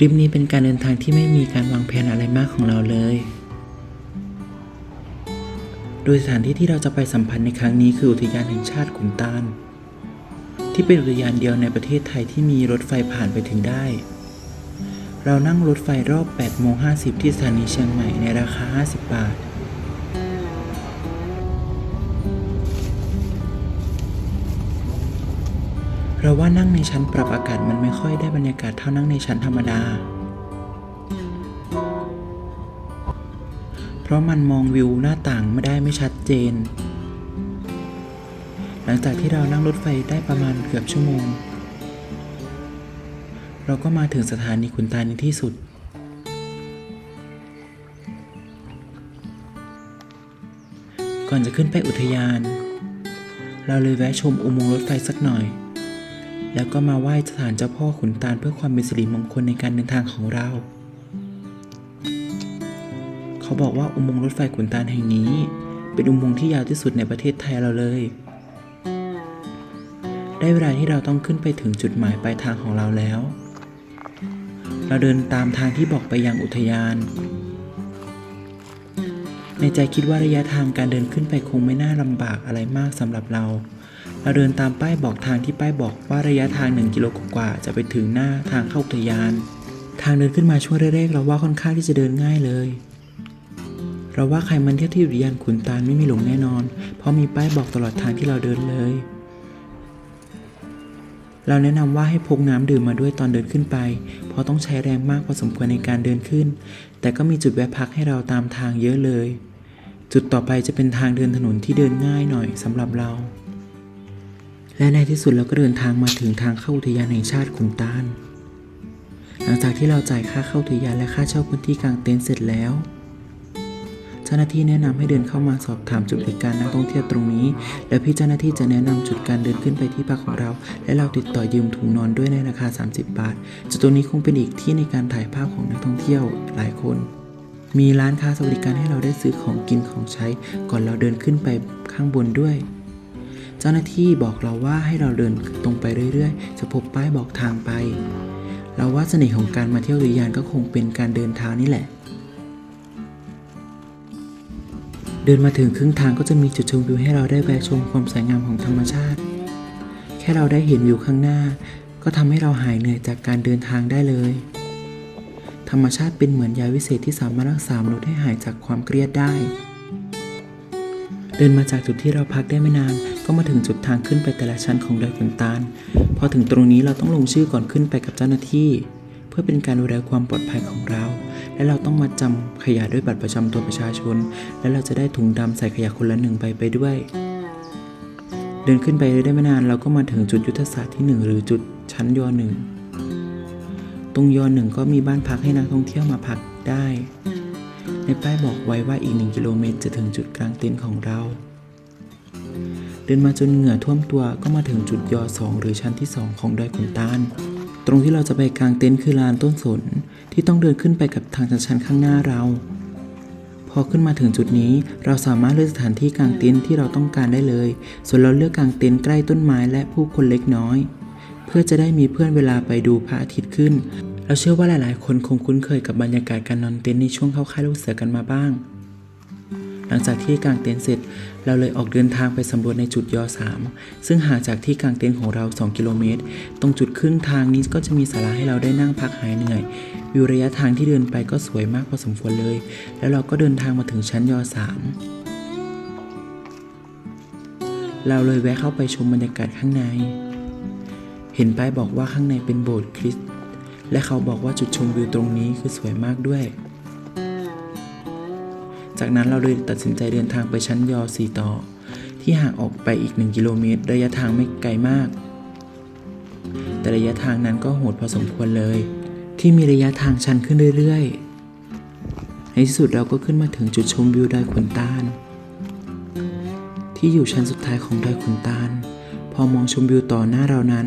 ริปนี้เป็นการเดินทางที่ไม่มีการวางแผนอะไรมากของเราเลย โดยสถานที่ที่เราจะไปสัมพันธ์ในครั้งนี้คืออุทยานแห่งชาติขุนตาล ที่เป็นอุทยานเดียวในประเทศไทยที่มีรถไฟผ่านไปถึงได้ เรานั่งรถไฟรอบ8โมง50 ที่สถานีเชียงใหม่ในราคา 50 บาท เราะว่านั่งในชั้นปรับอากาศมันไม่ค่อยได้บรรยากาศเท่านั่งในชั้นธรรมดา เพราะมันมองวิวหน้าต่างไม่ได้ไม่ชัดเจน หลังจากที่เรานั่งรถไฟได้ประมาณเกือบชั่วโมง เราก็มาถึงสถานีขุนตาลในที่สุดก่อนจะขึ้นไปอุทยาน เราเลยแวะชมอุโมงค์รถไฟสักหน่อย แล้วก็มาไหว้สถานเจ้าพ่อขุนตาลเพื่อความเป็นสิริมงคลในการเดินทางของเรา เขาบอกว่าอุโมงค์รถไฟขุนตาลแห่งนี้ เป็นอุโมงค์ที่ยาวที่สุดในประเทศไทยเราเลย ได้เวลาที่เราต้องขึ้นไปถึงจุดหมายปลายทางของเราแล้ว เราเดินตามทางที่บอกไปยังอุทยาน ในใจคิดว่าระยะทางการเดินขึ้นไปคงไม่น่าลำบากอะไรมากสำหรับเรา เราเดินตามป้ายบอกทางที่ป้ายบอกว่าระยะทาง 1 กิโลกว่าจะไปถึงหน้าทางเข้าอุทยาน ทางเดินขึ้นมาช่วงแรกๆเราว่าค่อนข้างที่จะเดินง่ายเลย เราว่าใครมันเที่ยวที่อุทยานขุนตาลไม่มีหลงแน่นอน เพราะมีป้ายบอกตลอดทางที่เราเดินเลย เราแนะนำว่าให้พกน้ำดื่มมาด้วยตอนเดินขึ้นไป เพราะต้องใช้แรงมากพอสมควรในการเดินขึ้น แต่ก็มีจุดแวะพักให้เราตามทางเยอะเลย จุดต่อไปจะเป็นทางเดินถนนที่เดินง่ายหน่อยสำหรับเรา และในที่สุดเราก็เดินทางมาถึงทางเข้าอุทยานแห่งชาติขุนตาลหลังจากที่เราจ่ายค่าเข้าอุทยานและค่าเช่าพื้นที่กลางเต็นท์เสร็จแล้ว เจ้าหน้าที่แนะนำให้เดินเข้ามาสอบถามจุดบริการนักท่องเที่ยวตรงนี้ แล้วพี่เจ้าหน้าที่จะแนะนำจุดการเดินขึ้นไปที่พักของเรา และเราติดต่อยืมถุงนอนด้วยในราคา 30 บาท จุดตรงนี้คงเป็นอีกที่ในการถ่ายภาพของนักท่องเที่ยวหลายคนมีร้านค้าสวัสดิการให้เราได้ซื้อของกินของใช้ ก่อนเราเดินขึ้นไปข้างบนด้วย เจ้าหน้าที่บอกเราว่าให้เราเดินตรงไปเรื่อยๆ จะพบป้ายบอกทางไป เราว่าเสน่ห์ของการมาเที่ยวอุทยานก็คงเป็นการเดินเท้านี่แหละ เดินมาถึงครึ่งทางก็จะมีจุดชมวิวให้เราได้แวะชมความสวยงามของธรรมชาติ แค่เราได้เห็นวิวข้างหน้า ก็ทำให้เราหายเหนื่อยจากการเดินทางได้เลย ธรรมชาติเป็นเหมือนยาวิเศษที่สามารถรักษามนุษย์ให้หายจากความเครียดได้เดินมาจากจุดที่เราพักได้ไม่นาน ก็มาถึงจุดทางขึ้นไปแต่ละชั้นของดอยขุนตาล พอถึงตรงนี้เราต้องลงชื่อก่อนขึ้นไปกับเจ้าหน้าที่ เพื่อเป็นการดูแลความปลอดภัยของเรา และเราต้องมาจำขยะด้วยบัตรประจำตัวประชาชน และเราจะได้ถุงดำใส่ขยะคนละหนึ่งใบไปด้วย เดินขึ้นไปได้ไม่นานเราก็มาถึงจุดยุทธศาสตร์ที่หนึ่งหรือจุดชั้นยอหนึ่งตรงยอหนึ่งก็มีบ้านพักให้นักท่องเที่ยวมาพักได้ ในป้ายบอกไว้ว่าอีกหนึ่งกิโลเมตรจะถึงจุดกลางเต็นท์ของเรา ดินมาจนเหงื่อท่วมตัวก็มาถึงจุดยอสองหรือชั้นที่สองของดอยขุนตาลตรงที่เราจะไปกลางเต็นท์คือลานต้นสนที่ต้องเดินขึ้นไปกับทางชันๆข้างหน้าเรา พอขึ้นมาถึงจุดนี้เราสามารถเลือกสถานที่กางเต็นท์ที่เราต้องการได้เลย ส่วนเราเลือกกางเต็นท์ใกล้ต้นไม้และผู้คนเล็กน้อย เพื่อจะได้มีเพื่อนเวลาไปดูพระอาทิตย์ขึ้นเราเชื่อว่าหลายๆ คนคงคุ้นเคยกับบรรยากาศการนอนเต็นท์ในช่วงเข้าค่ายลูกเสือกันมาบ้าง หลังจากที่กางเต็นท์เสร็จ เราเลยออกเดินทางไปสำรวจในจุดยอ3ซึ่งห่างจากที่กางเต็นท์ของเรา 2 กิโลเมตร ตรงจุดครึ่งทางนี้ก็จะมีศาลาให้เราได้นั่งพักหายเหนื่อยวิวระยะทางที่เดินไปก็สวยมากพอสมควรเลย แล้วเราก็เดินทางมาถึงชั้นยอ3เราเลยแวะเข้าไปชมบรรยากาศข้างใน เห็นป้ายบอกว่าข้างในเป็นโบสถ์คริสต์และเขาบอกว่าจุดชมวิวตรงนี้คือสวยมากด้วย จากนั้นเราเลยตัดสินใจเดินทางไปชั้นยอ4ต่อ ที่ห่างออกไปอีก 1 กิโลเมตร ระยะทางไม่ไกลมาก แต่ระยะทางนั้นก็โหดพอสมควรเลย ที่มีระยะทางชันขึ้นเรื่อยๆ ในที่สุดเราก็ขึ้นมาถึงจุดชมวิวดอยขุนตาล ที่อยู่ชั้นสุดท้ายของดอยขุนตาล พอมองชมวิวต่อหน้าเรานั้น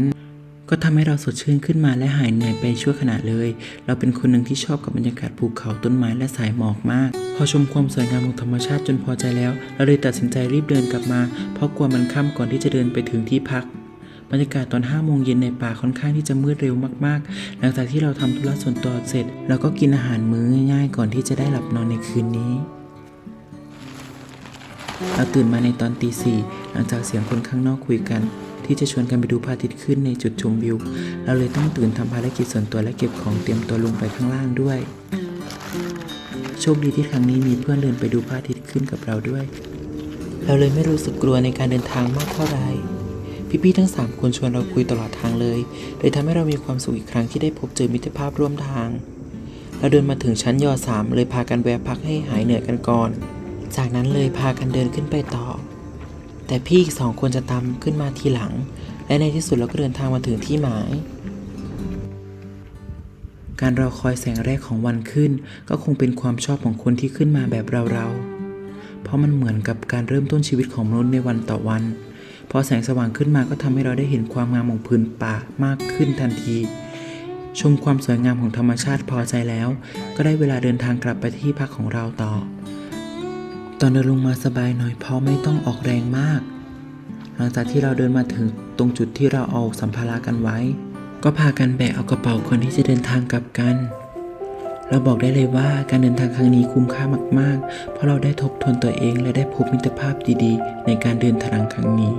ก็ทำให้เราสดชื่นขึ้นมาและหายเหนื่อยไปชั่วขณะเลย เราเป็นคนหนึ่งที่ชอบกับบรรยากาศภูเขาต้นไม้และสายหมอกมาก พอชมความสวยงามของธรรมชาติจนพอใจแล้ว เราเลยตัดสินใจรีบเดินกลับมา เพราะกลัวมันค่ำก่อนที่จะเดินไปถึงที่พักบรรยากาศตอน5โมงเย็นในป่าค่อนข้างที่จะมืดเร็วมากๆ หลังจากที่เราทำธุระส่วนตัวเสร็จ เราก็กินอาหารมื้อง่ายๆ ก่อนที่จะได้หลับนอนในคืนนี้ เราตื่นมาในตอนตีสี่หลังจากเสียงคนข้างนอกคุยกัน ที่จะชวนกันไปดูพระอาทิตย์ขึ้นในจุดชมวิว เราเลยต้องตื่นทำภารกิจส่วนตัวและเก็บของเตรียมตัวลงไปข้างล่างด้วย โชคดีที่ครั้งนี้มีเพื่อนเดินไปดูพระอาทิตย์ขึ้นกับเราด้วย เราเลยไม่รู้สึกกลัวในการเดินทางมากเท่าไหร่พี่ๆทั้งสามคนชวนเราคุยตลอดทางเลยเลยทำให้เรามีความสุขอีกครั้งที่ได้พบเจอมิตรภาพร่วมทาง เราเดินมาถึงชั้นยอสามเลยพากันแวะพักให้หายเหนื่อยกันก่อน จากนั้นเลยพากันเดินขึ้นไปต่อ แต่พี่อีกสองคนจะตามขึ้นมาทีหลัง และในที่สุดเราก็เดินทางมาถึงที่หมาย การรอคอยแสงแรกของวันขึ้น ก็คงเป็นความชอบของคนที่ขึ้นมาแบบเราๆ เพราะมันเหมือนกับการเริ่มต้นชีวิตของมนุษย์ในวันต่อวัน พอแสงสว่างขึ้นมาก็ทำให้เราได้เห็นความงามของพื้นป่ามากขึ้นทันที ชมความสวยงามของธรรมชาติพอใจแล้ว ก็ได้เวลาเดินทางกลับไปที่พักของเราต่อ ตอนเดินลงมาสบายหน่อยเพราะไม่ต้องออกแรงมาก หลังจากที่เราเดินมาถึงตรงจุดที่เราเอาสัมภาระกันไว้ ก็พากันแบกเอากระเป๋าคนที่จะเดินทางกลับกัน เราบอกได้เลยว่าการเดินทางครั้งนี้คุ้มค่ามาก ๆ เพราะเราได้ทบทวนตัวเองและได้พบมิตรภาพดีๆ ในการเดินทางครั้งนี้